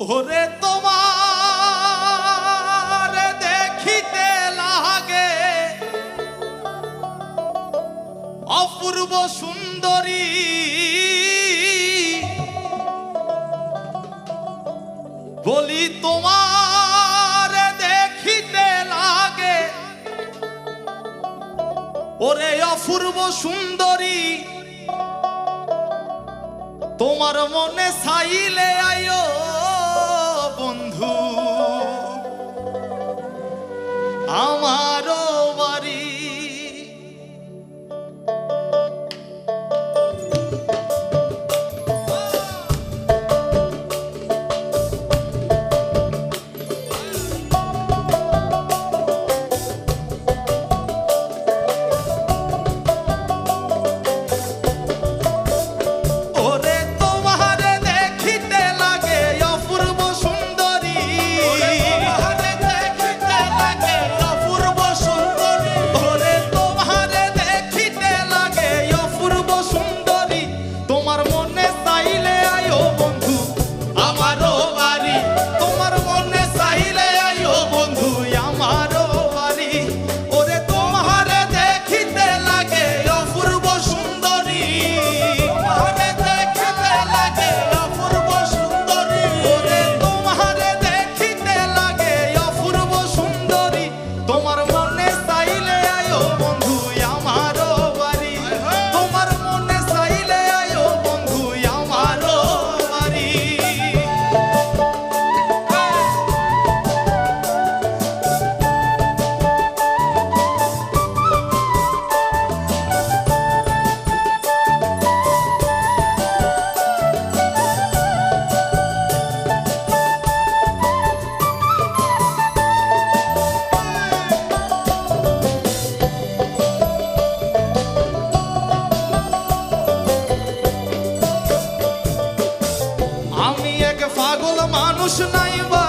ওরে তোমার দেখিতে লাগে। অপূর্ব সুন্দরী। বলি তোমার দেখিতে লাগে। ওরে অপূর্ব সুন্দরী। তোমার মনে সাইলে আয়ো Ocean, I am